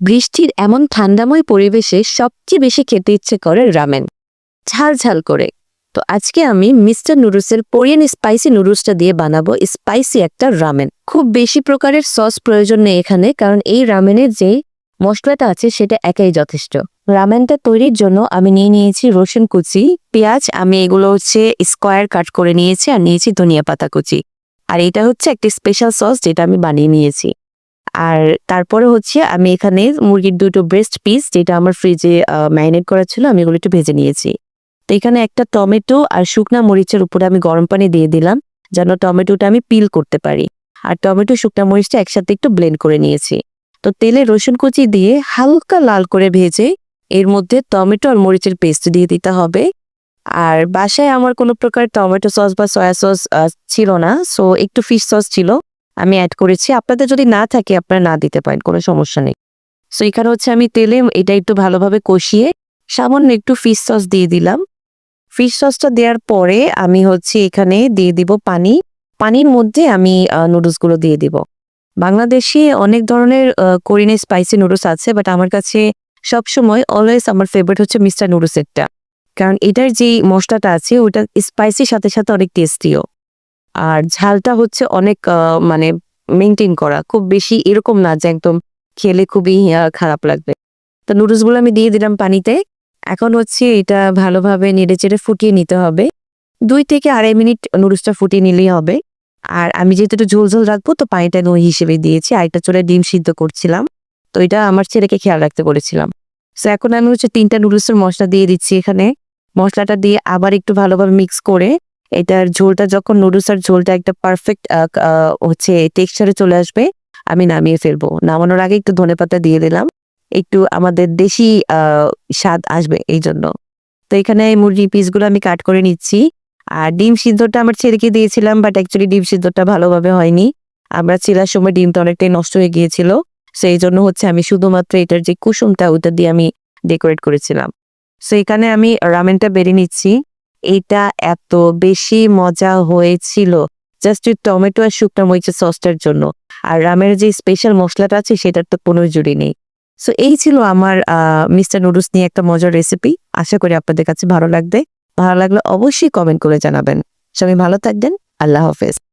বৃষ্টির এমন ঠান্ডাময় পরিবেশে সবচেয়ে বেশি খেতে ইচ্ছে করে রামেন। ঝাল ঝাল করে। তো আজকে আমি মিস্টার নুডলসের কোরিয়ান স্পাইসি নুডলসটা দিয়ে বানাবো স্পাইসি একটা রামেন। খুব বেশি প্রকারের সস প্রয়োজন নেই এখানে, কারণ এই রামেনের যে মশলাটা আছে সেটা একাই যথেষ্ট। রামেনটা তৈরির জন্য আমি নিয়ে নিয়েছি রসুন কুচি, পেঁয়াজ, আমি এগুলো হচ্ছে স্কোয়ার কাট করে নিয়েছি আর নিয়েছি ধনিয়া পাতা কুচি। আর এটা হচ্ছে একটি স্পেশাল সস যেটা আমি বানিয়ে নিয়েছি। আর তারপরে হচ্ছে আমি এখানে মুরগির দুটো ব্রেস্ট পিস যেটা আমার ফ্রিজে ম্যারিনেট করা ছিল, আমি এগুলো একটু ভেজে নিয়েছি। তো এখানে একটা টমেটো আর শুকনা মরিচের উপরে আমি গরম পানি দিয়ে দিলাম, যেন টমেটোটা আমি পিল করতে পারি। আর টমেটো, শুকনা মরিচটা একসাথে একটু ব্লেন্ড করে নিয়েছি। তো তেলে রসুন কুচি দিয়ে হালকা লাল করে ভেজে এর মধ্যে টমেটো আর মরিচের পেস্ট দিয়ে দিতে হবে। আর বাসায় আমার কোনো প্রকার টমেটো সস বা সয়া সস ছিল না সো একটু ফিশ সস ছিল। আমি অ্যাড করেছি। আপনাদের যদি না থাকে, আপনারা না দিতে পারেন, কোনো সমস্যা নেই। সো এখানে হচ্ছে আমি তেলে এটা একটু ভালোভাবে কষিয়ে সামান্য একটু ফিশ সস দিয়ে দিলাম। ফিশ সসটা দেওয়ার পরে আমি হচ্ছে এখানে দিয়ে দিব পানি। পানির মধ্যে আমি নুডলসগুলো দিয়ে দিব। বাংলাদেশে অনেক ধরনের কোরিয়ান স্পাইসি নুডলস আছে বাট আমার কাছে সবসময় অলওয়েজ আমার ফেভারিট হচ্ছে মিস্টার নুডলসেরটা কারণ এটার যে মশলাটা আছে, ওটা স্পাইসির সাথে সাথে অনেক টেস্টিও আর ঝালটা হচ্ছে অনেক মানে মেনটেন করা। খুব বেশি এরকম না যে একদম খেলে খুবই খারাপ লাগবে। তো নুডলসগুলো আমি দিয়ে দিলাম পানিতে। এখন হচ্ছে এটা ভালোভাবে নেড়ে চেড়ে ফুটিয়ে নিতে হবে। দুই থেকে আড়াই মিনিট নুডলসটা ফুটিয়ে নিলেই হবে। আর আমি যেহেতু একটু ঝোল ঝোল রাখব, তো পানিটা দই হিসেবে দিয়েছি। আর একটা চলে ডিম সিদ্ধ করছিলাম। তো এটা আমার ছেলেকে খেয়াল রাখতে বলেছিলাম। সো এখন আমি হচ্ছে তিনটা নুডলসের মশলা দিয়ে দিচ্ছি এখানে। মশলাটা দিয়ে আবার একটু ভালোভাবে মিক্স করে এটার ঝোলটা যখন নুডলস আর ঝোলটা একটা পারফেক্ট হচ্ছে টেক্সচারে চলে আসবে, আমি নামিয়ে ফেলব। নামানোর আগে একটু ধনেপাতা দিয়ে দিলাম। একটু আমাদের দেশি স্বাদ আসবে এই জন্য তো এখানে মুরগি পিসগুলো আমি কাট করে নিচ্ছি। আর ডিম সিদ্ধটা আমার ছেলেকে দিয়েছিলাম বাট অ্যাকচুয়ালি ডিম সিদ্ধটা ভালোভাবে হয়নি। আমরা ছেলার সময় ডিমটা অনেকটাই নষ্ট হয়ে গিয়েছিল। সেই জন্য হচ্ছে আমি শুধুমাত্র এটার যে কুসুমটা ওটা দিয়ে আমি ডেকোরেট করেছিলাম। সো এখানে আমি রামেনটা বেড়ে নিচ্ছি। এটা এত বেশি মজা হয়েছিল। জাস্ট টমেটো আর শুকনো মরিচের সসটার জন্য। আর রামের যে স্পেশাল মশলাটা আছে, সেটার তো কোনো জুড়ি নেই। সো এই ছিল আমার মিস্টার নুডলস নিয়ে একটা মজার রেসিপি আশা করি আপনাদের কাছে ভালো লাগবে। ভালো লাগলে অবশ্যই কমেন্ট করে জানাবেন। সবাই ভালো থাকবেন। আল্লাহ হাফেজ।